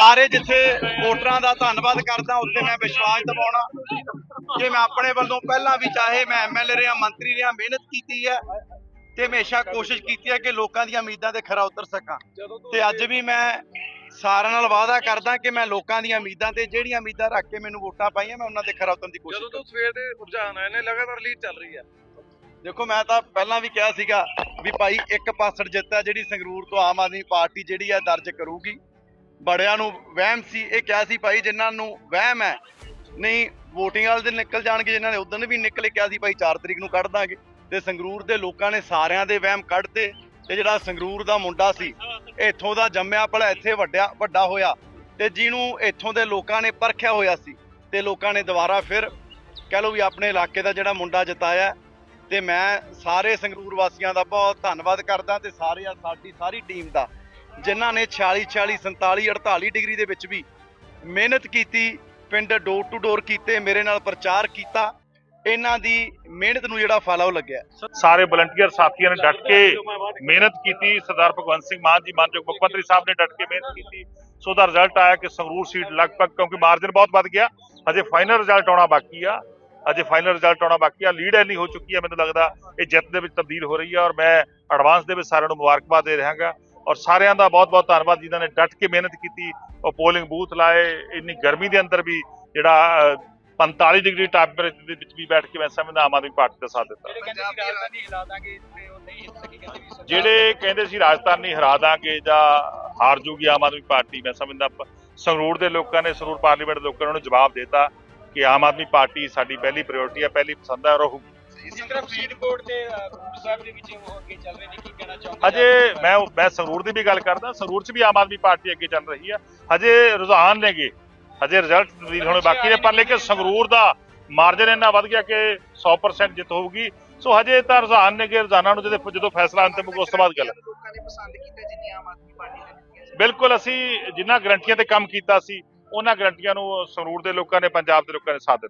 ਸਾਰੇ ਜਿੱਥੇ ਵੋਟਰਾਂ ਦਾ ਧੰਨਵਾਦ ਕਰਦਾ ਉੱਤੇ ਮੈਂ ਵਿਸ਼ਵਾਸ ਦਿਵਾਉਣਾ। ਕਿ ਮੈਂ ਆਪਣੇ ਵੱਲੋਂ ਪਹਿਲਾਂ ਵੀ ਚਾਹੇ ਮੈਂ ਐਮਐਲਏ ਰਿਹਾ ਮੰਤਰੀ ਰਿਹਾ ਮਿਹਨਤ ਕੀਤੀ ਹੈ ਤੇ ਹਮੇਸ਼ਾ ਕੋਸ਼ਿਸ਼ ਕੀਤੀ ਹੈ ਕਿ ਲੋਕਾਂ ਦੀਆਂ ਉਮੀਦਾਂ ਤੇ ਖਰਾ ਉਤਰ ਸਕਾਂ। ਤੇ ਅੱਜ ਵੀ ਮੈਂ ਸਾਰਿਆਂ ਨਾਲ ਵਾਅਦਾ ਕਰਦਾ ਕਿ ਮੈਂ ਲੋਕਾਂ ਦੀਆਂ ਉਮੀਦਾਂ ਤੇ ਜਿਹੜੀਆਂ ਉਮੀਦਾਂ ਰੱਖ ਕੇ ਮੈਨੂੰ ਵੋਟਾਂ ਪਾਈਆਂ ਮੈਂ ਉਹਨਾਂ ਤੇ ਖਰਾ ਉਤਰਨ ਦੀ ਕੋਸ਼ਿਸ਼ ਜਦੋਂ ਤੋਂ ਸਵੇਰ ਦੇ ਰੁਝਾਨ ਆਏ ਨੇ ਲਗਾਤਾਰ ਲੀਡ ਚੱਲ ਰਹੀ ਹੈ ਦੇਖੋ ਮੈਂ ਤਾਂ ਪਹਿਲਾਂ ਵੀ ਕਿਹਾ ਸੀਗਾ ਵੀ ਭਾਈ ਇੱਕ ਪਾਸੜ ਜਿੱਤ ਹੈ ਜਿਹੜੀ ਸੰਗਰੂਰ ਤੋਂ ਆਮ ਆਦਮੀ ਪਾਰਟੀ ਜਿਹੜੀ ਹੈ ਦਰਜ ਕਰੂਗੀ। ਬੜਿਆਂ ਨੂੰ ਵਹਿਮ ਸੀ, ਇਹ ਕਿਹਾ ਸੀ ਭਾਈ ਜਿਨ੍ਹਾਂ ਨੂੰ ਵਹਿਮ ਹੈ, ਨਹੀਂ VOTING ਵਾਲੇ ਦਿਨ ਨਿਕਲ ਜਾਣਗੇ, ਜਿਨ੍ਹਾਂ ਨੇ ਉਦੋਂ ਵੀ ਨਿਕਲੇ, ਕਿਹਾ ਸੀ ਭਾਈ 4 ਤਰੀਕ ਨੂੰ ਕੱਢ ਦਾਂਗੇ। ਤੇ ਸੰਗਰੂਰ ਦੇ ਲੋਕਾਂ ਨੇ ਸਾਰਿਆਂ ਦੇ ਵਹਿਮ ਕੱਢਤੇ, ਤੇ ਜਿਹੜਾ ਸੰਗਰੂਰ ਦਾ ਮੁੰਡਾ ਸੀ, ਇੱਥੋਂ ਦਾ ਜੰਮਿਆ ਭਲਾ, ਇੱਥੇ ਵੱਡਿਆ, ਵੱਡਾ ਹੋਇਆ, ਤੇ ਜਿਹਨੂੰ ਇੱਥੋਂ ਦੇ ਲੋਕਾਂ ਨੇ ਪਰਖਿਆ ਹੋਇਆ ਸੀ, ਤੇ ਲੋਕਾਂ ਨੇ ਦੁਬਾਰਾ ਫਿਰ ਕਹਿ ਲਓ ਵੀ ਆਪਣੇ ਇਲਾਕੇ ਦਾ ਜਿਹੜਾ ਮੁੰਡਾ ਜਿਤਾਇਆ ਤੇ ਮੈਂ ਸਾਰੇ ਸੰਗਰੂਰ ਵਾਸੀਆਂ ਦਾ ਬਹੁਤ ਧੰਨਵਾਦ ਕਰਦਾ, ਤੇ ਸਾਰੇ ਸਾਡੀ ਸਾਰੀ ਟੀਮ ਦਾ। ਜਿਨ੍ਹਾਂ ਨੇ 46 46 47 48 ਡਿਗਰੀ ਦੇ ਵਿੱਚ ਵੀ ਮਿਹਨਤ ਕੀਤੀ, ਪਿੰਡ ਡੋਰ ਟੂ ਡੋਰ ਕੀਤੇ, ਮੇਰੇ ਨਾਲ ਪ੍ਰਚਾਰ ਕੀਤਾ, ਇਹਨਾਂ ਦੀ ਮਿਹਨਤ ਨੂੰ ਜਿਹੜਾ ਫਲ ਆ ਉਹ ਲੱਗਿਆ। ਸਾਰੇ ਵਲੰਟੀਅਰ ਸਾਥੀਆਂ ਨੇ ਡਟ ਕੇ ਮਿਹਨਤ ਕੀਤੀ, ਸਰਦਾਰ ਭਗਵੰਤ ਸਿੰਘ ਮਾਨ ਜੀ, ਮਾਨਯੋਗ ਮੁੱਖ ਮੰਤਰੀ ਸਾਹਿਬ ਨੇ ਡਟ ਕੇ ਮਿਹਨਤ ਕੀਤੀ। ਸੋ ਦਾ ਰਿਜ਼ਲਟ ਆਇਆ ਕਿ ਸੰਗਰੂਰ ਸੀਟ ਲਗਭਗ, ਕਿਉਂਕਿ ਮਾਰਜਨ ਬਹੁਤ ਵੱਧ ਗਿਆ ਹਜੇ ਫਾਈਨਲ ਰਿਜ਼ਲਟ ਆਉਣਾ ਬਾਕੀ ਆ, ਅਜੇ ਫਾਈਨਲ ਰਿਜ਼ਲਟ ਆਉਣਾ ਬਾਕੀ ਆ ਲੀਡ ਇੰਨੀ ਹੋ ਚੁੱਕੀ ਹੈ ਮੈਨੂੰ ਲੱਗਦਾ, ਇਹ ਜਿੱਤ ਦੇ ਵਿੱਚ ਤਬਦੀਲ ਹੋ ਰਹੀ ਹੈ ਔਰ ਮੈਂ ਐਡਵਾਂਸ ਦੇ ਵਿੱਚ ਸਾਰਿਆਂ ਨੂੰ ਮੁਬਾਰਕਬਾਦ ਦੇ ਰਹਾਂਗਾ ਔਰ ਸਾਰਿਆਂ ਦਾ ਬਹੁਤ-ਬਹੁਤ ਧੰਨਵਾਦ ਜਿਨ੍ਹਾਂ ਨੇ ਡਟ ਕੇ ਮਿਹਨਤ ਕੀਤੀ। ਉਹ ਪੋਲਿੰਗ ਬੂਥ ਲਾਏ ਇੰਨੀ ਗਰਮੀ ਦੇ ਅੰਦਰ ਵੀ ਜਿਹੜਾ ਅ, 45 ਡਿਗਰੀ ਟੈਂਪਰੇਚਰ ਦੇ ਵਿੱਚ ਵੀ ਬੈਠ ਕੇ ਮੈਂ ਸਮਝਦਾ ਆਮ ਆਦਮੀ ਪਾਰਟੀ ਦਾ ਸਾਥ ਦਿੱਤਾ। ਜਿਹੜੇ ਕਹਿੰਦੇ ਸੀ ਰਾਜਧਾਨੀ ਹਰਾ ਦਾਂਗੇ ਜਾਂ ਹਾਰ ਜੂਗੀ ਆਮ ਆਦਮੀ ਪਾਰਟੀ ਮੈਂ ਸਮਝਦਾ ਸੰਗਰੂਰ ਦੇ ਲੋਕਾਂ ਨੇ ਸੰਗਰੂਰ ਪਾਰਲੀਮੈਂਟ ਦੇ ਲੋਕਾਂ ਨੇ ਉਹਨੂੰ ਜਵਾਬ ਦਿੱਤਾ ਕਿ ਆਮ ਆਦਮੀ ਪਾਰਟੀ ਸਾਡੀ ਪਹਿਲੀ ਪ੍ਰਾਇੋਰਟੀ ਹੈ ਪਹਿਲੀ ਪਸੰਦ ਹੈ ਰਹੂਗੀ ਇਸੇ ਤਰ੍ਹਾਂ ਫਰੀਦਕੋਟ ਤੇ ਅ, ਗੁਰੂ ਸਾਹਿਬ ਦੇ ਵਿੱਚ ਉਹ ਅੱਗੇ ਚੱਲ ਰਹੇ ਨੇ ਕੀ ਕਹਿਣਾ ਚਾਹੁੰਦੇ ਹਜੇ ਮੈਂ ਮੈਂ ਸੰਗਰੂਰ ਦੀ ਵੀ ਗੱਲ ਕਰਦਾ ਸੰਗਰੂਰ 'ਚ ਵੀ ਆਮ ਆਦਮੀ ਪਾਰਟੀ ਅੱਗੇ ਚੱਲ ਰਹੀ ਹੈ ਹਜੇ ਰੁਝਾਨ ਨੇਗੇ ਹਜੇ ਰਿਜ਼ਲਟ ਤਬਦੀਲ ਹੋਣੇ ਬਾਕੀ ਨੇ ਪਰ ਲੇਕਿਨ ਸੰਗਰੂਰ ਦਾ ਮਾਰਜਨ ਇੰਨਾ ਵੱਧ ਗਿਆ ਕਿ 100% ਜਿੱਤ ਹੋਊਗੀ। ਸੋ ਹਜੇ ਤਾਂ ਰੁਝਾਨ ਨੇਗੇ ਰੁਝਾਨਾਂ ਨੂੰ ਜਦੋਂ ਜਦੋਂ ਫੈਸਲਾ ਅੰਤਿਮ ਹੋਊਗਾ ਉਸ ਤੋਂ ਬਾਅਦ ਗੱਲ। ਲੋਕਾਂ ਨੇ ਪਸੰਦ ਕੀਤਾ ਜਿੰਨੀ ਆਮ ਆਦਮੀ ਪਾਰਟੀ ਨੇ। ਬਿਲਕੁਲ ਅਸੀਂ ਜਿਨ੍ਹਾਂ ਗਰੰਟੀਆਂ ਤੇ ਕੰਮ ਕੀਤਾ ਸੀ ਉਹਨਾਂ ਗਰੰਟੀਆਂ ਨੂੰ ਸੰਗਰੂਰ ਦੇ ਲੋਕਾਂ ਨੇ ਪੰਜਾਬ ਦੇ ਲੋਕਾਂ ਨੇ ਸਾਥ ਦਿੱਤਾ।